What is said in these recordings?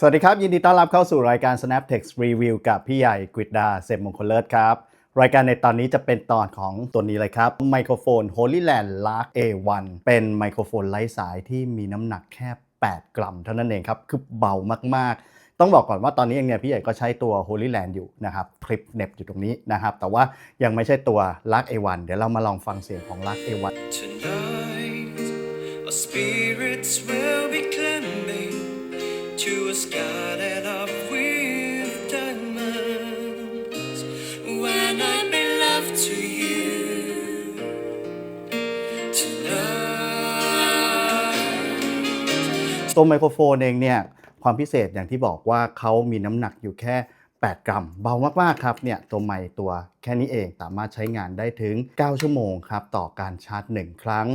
สวัสดีครับ ยินดีต้อนรับเข้าสู่รายการ Snap Text Review กับพี่ใหญ่กฤษดาเสพมงคลเลิศครับ รายการในตอนนี้จะเป็นตอนของตัวนี้เลยครับไมโครโฟน Holyland Lark A1 เป็นไมโครโฟนไร้สายที่มีน้ำหนักแค่ 8 กรัมเท่านั้นเองครับ คือเบามากๆต้องบอกก่อนว่าตอนนี้เองเนี่ยพี่ใหญ่ก็ใช้ตัว Holyland อยู่นะครับคลิปเน็บอยู่ตรงนี้นะครับ แต่ว่ายังไม่ใช่ตัว Lark A1 เดี๋ยวเรามาลองฟังเสียงของ Lark A1 Tonight, to a sky lit up with diamonds. When I make love to you tonight. ตัวไมโครโฟนเองเนี่ยความพิเศษอย่างที่บอกว่าเขามีน้ำหนักอยู่แค่ 8 กรัม เบามาก ๆ ครับเนี่ยตัวไมค์ตัวแค่นี้เองสามารถใช้งานได้ถึง 9 ชั่วโมงครับ ต่อการชาร์จ 1 ครั้ง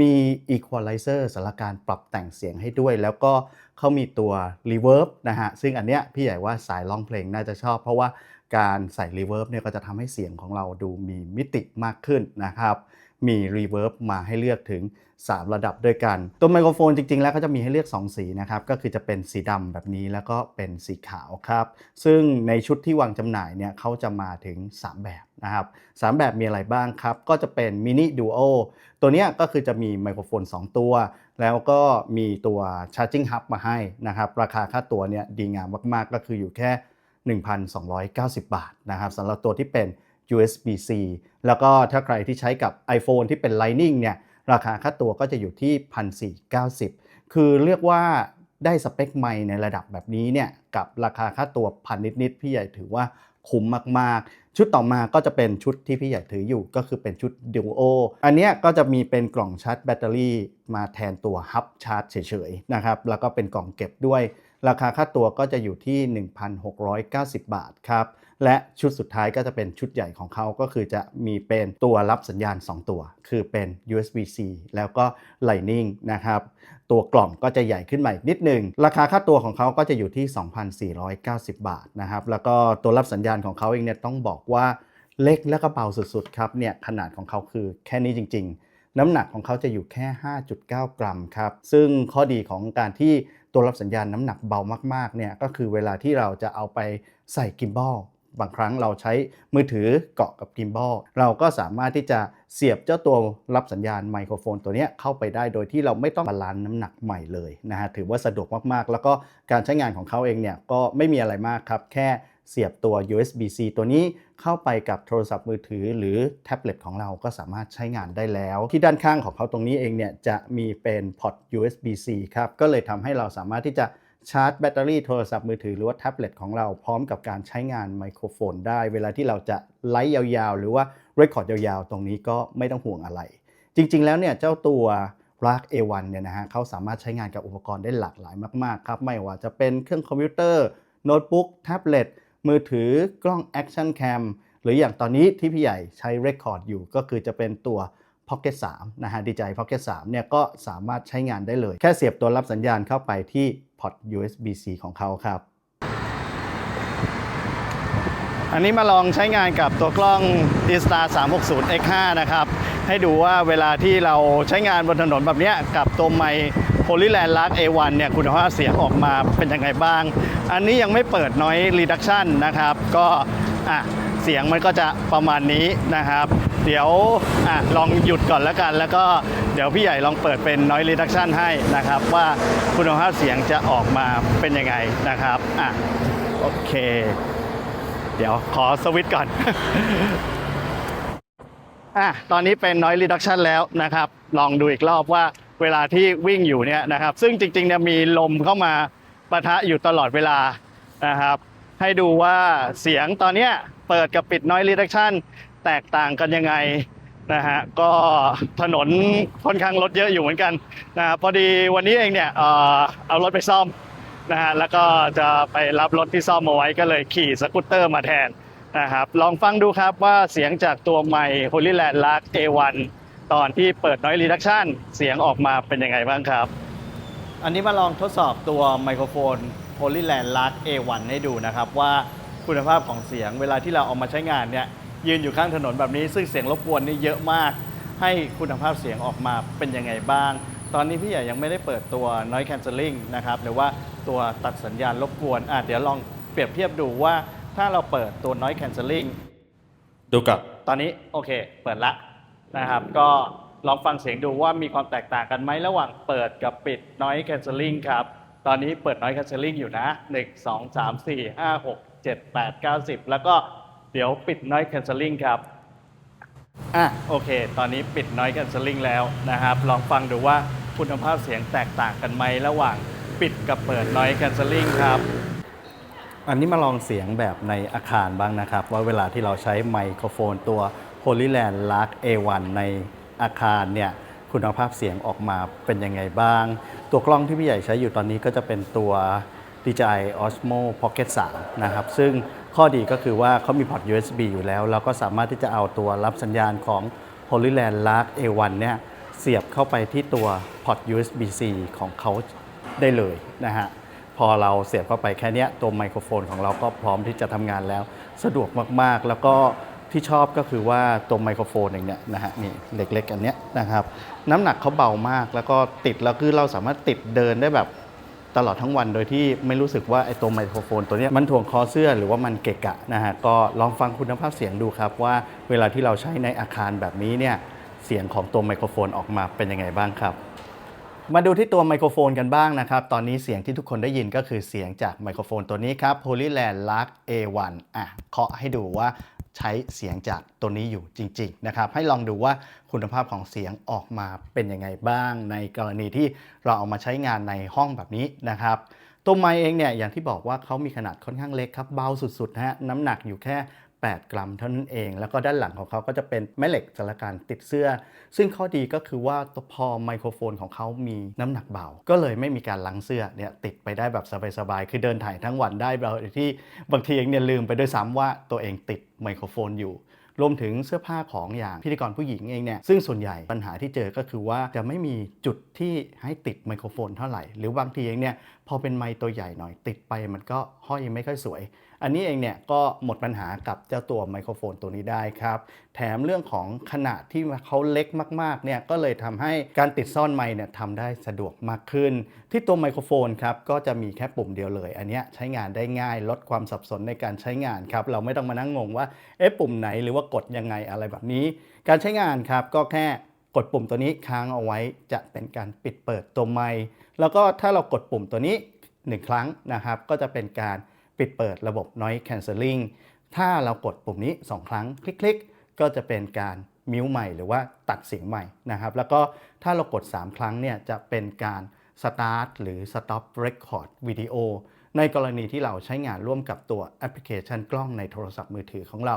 มี Equalizer สารการปรับแต่งเสียงให้ด้วย แล้วก็เขามีตัว Reverb นะฮะ ซึ่งอันเนี้ยพี่ใหญ่ว่าสายร้องเพลงน่าจะชอบ เพราะว่าการใส่ Reverb เนี่ยก็จะทำให้เสียงของเราดูมีมิติมากขึ้นนะครับ มี Reverb มาให้เลือกถึง 3 ระดับด้วยกัน ตัวไมโครโฟนจริงๆ แล้วก็จะมีให้เลือก 2 สีนะครับ ก็คือจะเป็นสีดำแบบนี้แล้วก็เป็นสีขาวครับ ซึ่งในชุดที่วางจำหน่ายเนี่ยเขาจะมาถึง 3 แบบนะครับ3แบบมีอะไรบ้างครับ ก็จะเป็น Mini Duo ตัวนี้ก็คือจะมีไมโครโฟน 2 ตัว แล้วก็มีตัว Charging Hub มาให้นะครับ ราคาค่าตัวเนี่ยดีงามมากๆ ก็คืออยู่แค่ 1,290 บาทนะครับสำหรับตัวที่เป็น USB-C แล้วก็ถ้าใครที่ใช้กับ iPhone ที่เป็น Lightning เนี่ยราคาค่าตัวก็จะอยู่ที่ 1,490 คือเรียกว่าได้สเปคไมค์ในระดับแบบนี้เนี่ยกับราคาค่าตัวพันนิดๆพี่ใหญ่ถือว่าคุ้มมากๆ ชุดต่อมาก็จะเป็นชุดที่พี่ใหญ่ถืออยู่ก็คือเป็นชุด Duo อันเนี้ยก็จะมีเป็นกล่องชาร์จแบตเตอรี่มาแทนตัวฮับชาร์จเฉยๆนะครับแล้วก็เป็นกล่องเก็บด้วย ราคาค่าตัวก็จะอยู่ที่ 1,690 บาทครับ และชุดสุดท้ายก็จะเป็นชุดใหญ่ของเขาก็คือจะมีเป็นตัวรับสัญญาณ 2 ตัว คือเป็น USB-C แล้วก็ Lightning นะครับตัวกล่องก็จะใหญ่ขึ้นมาอีกนิดหนึ่ง ราคาค่าตัวของเขาก็จะอยู่ที่ 2,490 บาทนะครับแล้วก็ตัวรับสัญญาณของเขาเองเนี่ยต้องบอกว่าเล็กและก็เบาสุดๆครับเนี่ยขนาดของเขาคือแค่นี้จริง ๆน้ำหนักของเขาจะอยู่แค่ 5.9 กรัมครับ ซึ่งข้อดีของการที่ตัวรับสัญญาณน้ำหนักเบามากๆเนี่ยก็คือเวลาที่เราจะเอาไปใส่กิมบอล บางครั้งเราใช้มือถือเกาะกับกิมบอลเราก็สามารถที่จะเสียบเจ้าตัวรับสัญญาณไมโครโฟนตัวนี้เข้าไปได้โดยที่เราไม่ต้องบาลานซ์น้ำหนักใหม่เลยนะฮะถือว่าสะดวกมากๆ แล้วก็การใช้งานของเขาเองเนี่ยก็ไม่มีอะไรมากครับ แค่เสียบตัว USB-C ตัวนี้เข้าไปกับโทรศัพท์มือถือหรือแท็บเล็ตของเราก็สามารถใช้งานได้แล้ว ที่ด้านข้างของเขาตรงนี้เองเนี่ยจะมีเป็นพอร์ต USB-C ครับก็เลยทำให้เราสามารถที่จะ ชาร์จแบตเตอรี่โทรศัพท์มือถือหรือว่าแท็บเล็ตของเราพร้อมกับการใช้งานไมโครโฟนได้ เวลาที่เราจะไลฟ์ยาวๆ หรือว่าเรคคอร์ดยาวๆ ตรงนี้ก็ไม่ต้องห่วงอะไร จริงๆ แล้วเนี่ยเจ้าตัว Lark A1 เนี่ยนะฮะเขาสามารถใช้งานกับอุปกรณ์ได้หลากหลายมากๆครับ ไม่ว่าจะเป็นเครื่องคอมพิวเตอร์โน้ตบุ๊กแท็บเล็ตมือถือกล้อง Action Cam หรืออย่างตอนนี้ที่พี่ใหญ่ใช้เรคคอร์ดอยู่ก็คือจะเป็นตัว Pocket 3นะฮะ DJI Pocket 3เนี่ยก็สามารถใช้งานได้เลย แค่เสียบตัวรับสัญญาณเข้าไปที่ พอร์ต USB-C ของเขาครับ อันนี้มาลองใช้งานกับตัวกล้อง Insta 360 X5 นะครับ ให้ดูว่าเวลาที่เราใช้งานบนถนนแบบนี้กับตัวไมค์ Holyland Lark A1 เนี่ยคุณภาพเสียงออกมาเป็นยังไงบ้าง อันนี้ยังไม่เปิด Noise Reduction นะครับ ก็อะเสียงมันก็จะประมาณนี้นะครับ เดี๋ยวอะลองหยุดก่อนแล้วกัน แล้วก็เดี๋ยวพี่ใหญ่ลองเปิดเป็น Noise Reduction ให้นะครับ ว่าคุณภาพเสียงจะออกมาเป็นยังไงนะครับอะโอเค เดี๋ยวขอสวิตก่อนอะตอนนี้เป็น noise reduction แล้วนะครับ ลองดูอีกรอบว่าเวลาที่วิ่งอยู่เนี่ยนะครับ ซึ่งจริงๆเนี่ยมีลมเข้ามาปะทะอยู่ตลอดเวลานะครับ ให้ดูว่าเสียงตอนเนี้ยเปิดกับปิด noise reduction แตกต่างกันยังไงนะฮะก็ถนนค่อนข้างรถเยอะอยู่เหมือนกันนะพอดีวันนี้เองเนี่ยเออเอารถไปซ่อมนะฮะแล้วก็จะไปรับรถที่ซ่อมมาไว้ก็เลยขี่สกูตเตอร์มาแทนนะครับลองฟังดูครับว่าเสียงจากตัวไมค์ Holyland Lark A1 ตอนที่เปิด Noise Reduction เสียงออกมาเป็นยังไงบ้างครับ อันนี้มาลองทดสอบตัวไมโครโฟน Holyland Lark A1 ให้ดูนะครับว่าคุณภาพของเสียงเวลาที่เราเอามาใช้งานเนี่ย ยืนอยู่ข้างถนนแบบนี้ ซึ่งเสียงรบกวนนี่เยอะมาก ให้คุณภาพเสียงออกมาเป็นยังไงบ้าง ตอนนี้พี่ใหญ่ยังไม่ได้เปิดตัว noise cancelling นะครับหรือว่าตัวตัดสัญญาณรบกวนอะเดี๋ยวลองเปรียบเทียบดูว่าถ้าเราเปิดตัว noise cancelling ดูกับตอนนี้โอเค เปิดละนะครับก็ลองฟังเสียงดูว่ามีความแตกต่างกันไหมระหว่างเปิดกับปิด noise cancelling ครับ ตอนนี้เปิด noise cancelling อยู่นะ 1 2 3 4 5 6 7 8 9 10 แล้วก็ เดี๋ยวปิด noise cancelling ครับ อะโอเค ตอนนี้ปิด noise cancelling แล้วนะครับ ลองฟังดูว่าคุณภาพเสียงแตกต่างกันไหมระหว่างปิดกับเปิด noise cancelling ครับ อันนี้มาลองเสียงแบบในอาคารบ้างนะครับ ว่าเวลาที่เราใช้ไมโครโฟนตัว Holyland Lark A1 ในอาคารเนี่ยคุณภาพเสียงออกมาเป็นยังไงบ้าง ตัวกล้องที่พี่ใหญ่ใช้อยู่ตอนนี้ก็จะเป็นตัว DJI Osmo Pocket 3 นะครับ ซึ่ง ข้อดีก็คือว่าเขามีพอร์ต USB อยู่แล้วแล้วก็สามารถที่จะเอาตัวรับสัญญาณของ Holyland Lark A1 เนี่ยเสียบเข้าไปที่ตัวพอร์ต USB-C ของเขาได้เลยนะฮะ พอเราเสียบเข้าไปแค่นี้ตัวไมโครโฟนของเราก็พร้อมที่จะทำงานแล้ว สะดวกมากๆ แล้วก็ที่ชอบก็คือว่าตัวไมโครโฟนเองเนี่ยนะฮะนี่เล็กๆอันเนี้ยนะครับ น้ำหนักเขาเบามากแล้วก็ติดแล้วคือเราสามารถติดเดินได้แบบ ตลอดทั้งวันโดยที่ไม่รู้สึกว่าไอ้ตัวไมโครโฟนตัวนี้มันถ่วงคอเสื้อหรือว่ามันเกะกะนะฮะก็ลองฟังคุณภาพเสียงดูครับว่าเวลาที่เราใช้ในอาคารแบบนี้เนี่ยเสียงของตัวไมโครโฟนออกมาเป็นยังไงบ้างครับ มาดูที่ตัวไมโครโฟนกันบ้างนะครับ ตอนนี้เสียงที่ทุกคนได้ยินก็คือเสียงจากไมโครโฟนตัวนี้ครับ Polyland Lark A1 อะเคาะให้ดูว่า ใช้เสียงจากตัวนี้อยู่จริงๆนะครับให้ลองดูว่าคุณภาพของเสียงออกมาเป็นยังไงบ้าง ในกรณีที่เราเอามาใช้งานในห้องแบบนี้นะครับตัวไมค์เองเนี่ยอย่างที่บอกว่าเขามีขนาดค่อนข้างเล็กครับเบาสุดๆนะฮะน้ำหนักอยู่แค่ 8 กรัมเท่านั้นเอง แล้วก็ด้านหลังของเขาก็จะเป็นแม่เหล็กสารการติดเสื้อ ซึ่งข้อดีก็คือว่าตัวพอไมโครโฟนของเขามีน้ำหนักเบา ก็เลยไม่มีการลังเสื้อเนี่ยติดไปได้แบบสบายๆ คือเดินถ่ายทั้งวันได้โดยที่บางทีเองเนี่ยลืมไปด้วยซ้ำว่าตัวเองติดไมโครโฟนอยู่รวมถึงเสื้อผ้าของอย่างพิธีกรผู้หญิงเองเนี่ยซึ่งส่วนใหญ่ปัญหาที่เจอก็คือว่าจะไม่มีจุดที่ให้ติดไมโครโฟนเท่าไหร่ หรือบางทีเองเนี่ยพอเป็นไมค์ตัวใหญ่หน่อยติดไปมันก็ห้อยไม่ค่อยสวย อันนี้เองเนี่ยก็หมดปัญหากับเจ้าตัวไมโครโฟนตัวนี้ได้ครับ แถมเรื่องของขนาดที่เขาเล็กมากๆเนี่ยก็เลยทำให้การติดซ่อนไมค์เนี่ยทำได้สะดวกมากขึ้น ที่ตัวไมโครโฟนครับก็จะมีแค่ปุ่มเดียวเลย อันนี้ใช้งานได้ง่ายลดความสับสนในการใช้งานครับเราไม่ต้องมานั่งงงว่าเอ๊ะปุ่มไหนหรือว่ากดยังไงอะไรแบบนี้ การใช้งานครับก็แค่กดปุ่มตัวนี้ค้างเอาไว้จะเป็นการปิดเปิดตัวไมค์แล้วก็ถ้าเรากดปุ่มตัวนี้ 1 ครั้งนะครับ ก็จะเป็นการ ปิดเปิดระบบ noise cancelling ถ้าเรากดปุ่มนี้ 2 ครั้งคลิกๆ ก็จะเป็นการมิวใหม่หรือว่าตัดเสียงใหม่นะครับ แล้วก็ถ้าเรากด 3 ครั้งเนี่ยจะเป็นการ start หรือ stop record วิดีโอในกรณีที่เราใช้งานร่วมกับตัวแอปพลิเคชันกล้องในโทรศัพท์มือถือของเรา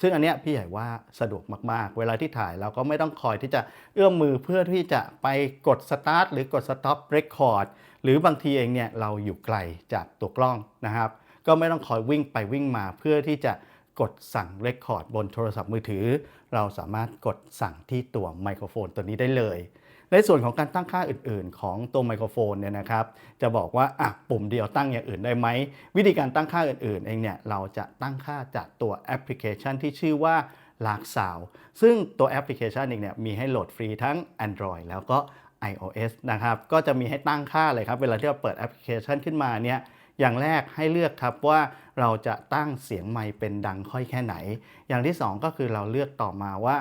ซึ่งอันเนี้ยพี่ใหญ่ว่าสะดวกมากๆ เวลาที่ถ่ายเราก็ไม่ต้องคอยที่จะเอื้อมมือเพื่อที่จะไปกด start หรือกด stop record หรือบางทีเองเนี่ยเราอยู่ไกลจากตัวกล้องนะครับ ก็ไม่ต้องคอยวิ่งไปวิ่งมาเพื่อที่จะกดสั่ง record บนโทรศัพท์มือถือ เราสามารถกดสั่งที่ตัวไมโครโฟนตัวนี้ได้เลย ในส่วนของการตั้งค่าอื่นๆ ของตัวไมโครโฟนเนี่ยนะครับ จะบอกว่าอะปุ่มเดียวตั้งอย่างอื่นได้ไหม วิธีการตั้งค่าอื่นๆ เองเนี่ยเราจะตั้งค่าจากตัวแอปพลิเคชันที่ชื่อว่า Lark Sound ซึ่งตัวแอปพลิเคชันเองเนี่ยมีให้โหลดฟรีทั้ง Android แล้วก็ iOS นะครับ ก็จะมีให้ตั้งค่าเลยครับ เวลาที่เราเปิดแอปพลิเคชันขึ้นมาเนี่ย อย่างแรกให้เลือกครับว่าเราจะตั้งเสียงไมค์เป็นดังค่อยแค่ไหน อย่างที่ 2 ก็คือเราเลือกต่อมาว่า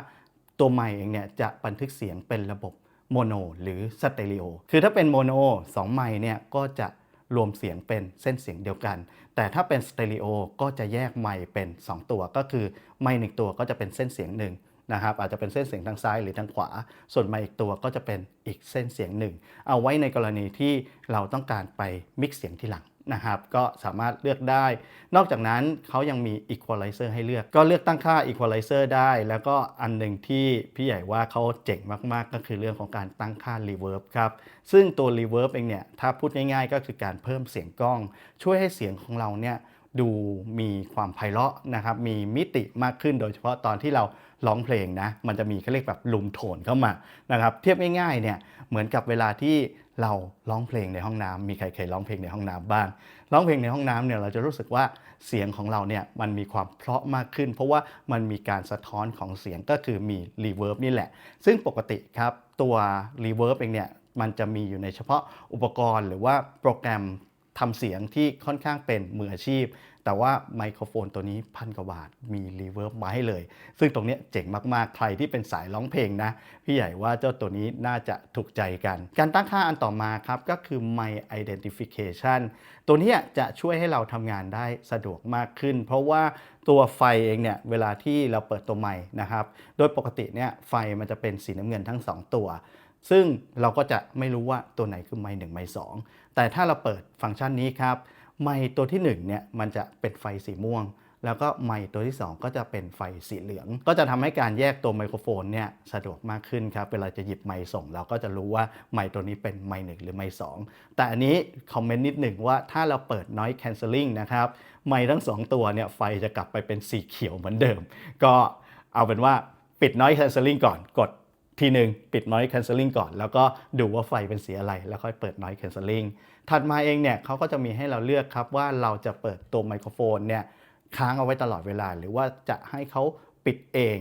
ตัวไมค์เองเนี่ยจะบันทึกเสียงเป็นระบบโมโนหรือสเตอริโอ คือถ้าเป็นโมโน2ไมค์เนี่ยก็จะรวมเสียงเป็นเส้นเสียงเดียวกัน แต่ถ้าเป็นสเตอริโอก็จะแยกไมค์เป็น 2 ตัว ก็คือไมค์หนึ่งตัวก็จะเป็นเส้นเสียงหนึ่งนะครับอาจจะเป็นเส้นเสียงทางซ้ายหรือทางขวา ส่วนไมค์อีกตัวก็จะเป็นอีกเส้นเสียงหนึ่ง เอาไว้ในกรณีที่เราต้องการไปมิกซ์เสียงที่หลัง นะครับก็สามารถเลือกได้ นอกจากนั้นเขายังมี Equalizer ให้เลือก ก็เลือกตั้งค่า Equalizer ได้ แล้วก็อันหนึ่งที่พี่ใหญ่ว่าเขาเจ๋งมากๆ ก็คือเรื่องของการตั้งค่า Reverb ครับ ซึ่งตัว Reverb เองเนี่ย ถ้าพูดง่ายๆ ก็คือการเพิ่มเสียงกล้อง ช่วยให้เสียงของเราเนี่ยดูมีความไพเราะนะครับ มีมิติมากขึ้นโดยเฉพาะตอนที่เราร้องเพลงนะ มันจะมีเขาเรียกแบบลุมโทนเข้ามานะครับ เทียบง่ายๆเนี่ย เหมือนกับเวลาที่ เราร้องเพลงในห้องน้ำมีใครเคยร้องเพลงในห้องน้ำบ้าง ร้องเพลงในห้องน้ำเนี่ยเราจะรู้สึกว่าเสียงของเราเนี่ยมันมีความเพราะมากขึ้น เพราะว่ามันมีการสะท้อนของเสียงก็คือมีรีเวิร์บนี่แหละ ซึ่งปกติครับตัวรีเวิร์บเองเนี่ยมันจะมีอยู่ในเฉพาะอุปกรณ์หรือว่าโปรแกรมทำเสียงที่ค่อนข้างเป็นมืออาชีพ แต่ว่าไมโครโฟนตัวนี้พันกว่าบาทมีรีเวิร์บมาให้เลย ซึ่งตรงนี้เจ๋งมากๆ ใครที่เป็นสายร้องเพลงนะ พี่ใหญ่ว่าเจ้าตัวนี้น่าจะถูกใจกัน การตั้งค่าอันต่อมาครับ ก็คือ My Identification ตัวนี้จะช่วยให้เราทำงานได้สะดวกมากขึ้น เพราะว่าตัวไฟเองเนี่ยเวลาที่เราเปิดตัวไมค์นะครับ โดยปกติเนี่ยไฟมันจะเป็นสีน้ำเงินทั้ง 2 ตัวซึ่งเราก็จะไม่รู้ว่าตัวไหนคือไมค์หนึ่งไมค์สองแต่ถ้าเราเปิดฟังก์ชันนี้ครับ ไมค์ตัวที่1เนี่ยมันจะเป็นไฟสีม่วง แล้วก็ไมค์ตัวที่ 2 ก็จะเป็นไฟสีเหลือง ก็จะทำให้การแยกตัวไมโครโฟนเนี่ยสะดวกมากขึ้นครับ เวลาจะหยิบไมค์ส่ง เราก็จะรู้ว่าไมค์ตัวนี้เป็นไมค์หนึ่งหรือไมค์สองแต่อันนี้คอมเมนต์นิดหนึ่งว่าถ้าเราเปิด noise cancelling นะครับไมค์ทั้ง 2 ตัวเนี่ยไฟจะกลับไปเป็นสีเขียวเหมือนเดิม ก็เอาเป็นว่าปิด noise cancelling ก่อนกด ทีหนึ่งปิด noise cancelling ก่อน แล้วก็ดูว่าไฟเป็นสีอะไร แล้วค่อยเปิด noise cancelling ถัดมาเองเนี่ยเขาก็จะมีให้เราเลือกครับว่าเราจะเปิดตัวไมโครโฟนเนี่ยค้างเอาไว้ตลอดเวลา หรือว่าจะให้เขาปิดเอง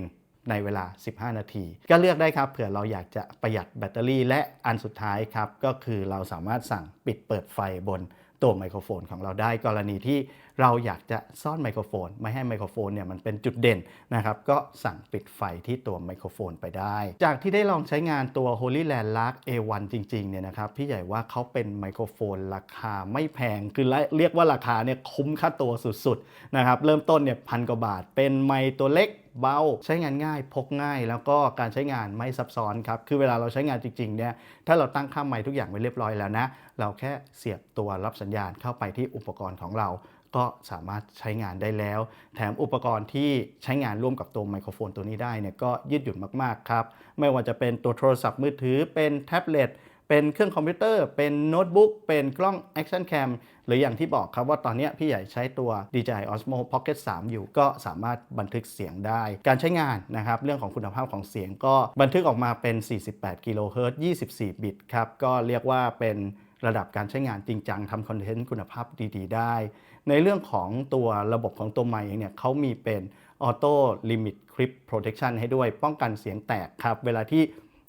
ในเวลา 15 นาที ก็เลือกได้ครับ เผื่อเราอยากจะประหยัดแบตเตอรี่ และอันสุดท้ายครับ ก็คือเราสามารถสั่งปิดเปิดไฟบน ตัวไมโครโฟนของเราได้กรณีที่เราอยากจะซ่อนไมโครโฟน ไม่ให้ไมโครโฟนเนี่ยมันเป็นจุดเด่นนะครับก็สั่งปิดไฟที่ตัวไมโครโฟนไปได้ จากที่ได้ลองใช้งานตัว Holyland Lark A1 จริงๆเนี่ยนะครับพี่ใหญ่ว่าเขาเป็นไมโครโฟนราคาไม่แพง คือเรียกว่าราคาเนี่ยคุ้มค่าตัวสุดๆนะครับเริ่มต้นเนี่ยพันกว่าบาท เป็นไมตัวเล็กเบาใช้งานง่ายพกง่าย แล้วก็การใช้งานไม่ซับซ้อนครับ คือเวลาเราใช้งานจริงๆเนี่ยถ้าเราตั้งค่าไม์ทุกอย่างไว้เรียบร้อยแล้วนะ เราแค่เสียบตัวรับสัญญาณเข้าไปที่อุปกรณ์ของเรา ก็สามารถใช้งานได้แล้ว แถมอุปกรณ์ที่ใช้งานร่วมกับตัวไมโครโฟนตัวนี้ได้เนี่ยก็ยืดหยุ่นมากๆครับ ไม่ว่าจะเป็นตัวโทรศัพท์มือถือเป็นแท็บเล็ตเป็นเครื่องคอมพิวเตอร์ เป็นโน้ตบุ๊ก เป็นกล้อง Action Cam หรืออย่างที่บอกครับว่าตอนนี้พี่ใหญ่ใช้ตัว DJI Osmo Pocket 3 อยู่ก็สามารถบันทึกเสียงได้ การใช้งานนะครับ เรื่องของคุณภาพของเสียงก็บันทึกออกมาเป็น 48 กิโลเฮิรตซ์ 24 บิตครับ ก็เรียกว่าเป็น ระดับการใช้งานจริงจังทำคอนเทนต์คุณภาพดีๆ ได้ ในเรื่องของตัวระบบของตัวไมค์เองเนี่ยเขามีเป็น Auto Limit Clip Protection ให้ด้วยป้องกันเสียงแตกครับ เวลาที่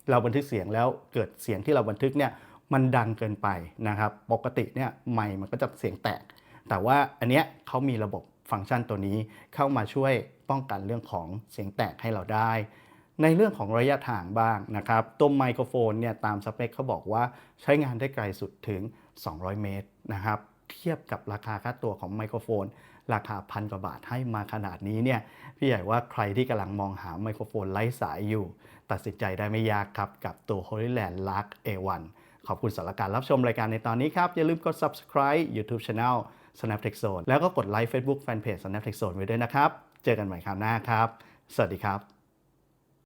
เราบันทึกเสียงแล้วเกิดเสียงที่เราบันทึกเนี่ยมันดังเกินไปนะครับ ปกติเนี่ยไมค์มันก็จะเสียงแตก แต่ว่าอันเนี้ยเขามีระบบฟังก์ชันตัวนี้เข้ามาช่วยป้องกันเรื่องของเสียงแตกให้เราได้ ในเรื่องของระยะทางบ้างนะครับตัวไมโครโฟนเนี่ยตามสเปคเขาบอกว่าใช้งานได้ไกลสุดถึง 200 เมตรนะครับเทียบกับราคาค่าตัวของไมโครโฟน ราคาพันกว่าบาทให้มาขนาดนี้เนี่ยพี่ใหญ่ว่าใครที่กำลังมองหาไมโครโฟนไร้สายอยู่ ตัดสินใจได้ไม่ยากครับ กับตัว Holyland Lark A1 ขอบคุณสำหรับการรับชมรายการในตอนนี้ครับ อย่าลืมกด subscribe YouTube Channel Snaptech Zone แล้วก็กดไลค์ Facebook Fanpage Snaptech Zone ไว้ด้วยนะครับ เจอกันใหม่คราวหน้าครับ สวัสดีครับ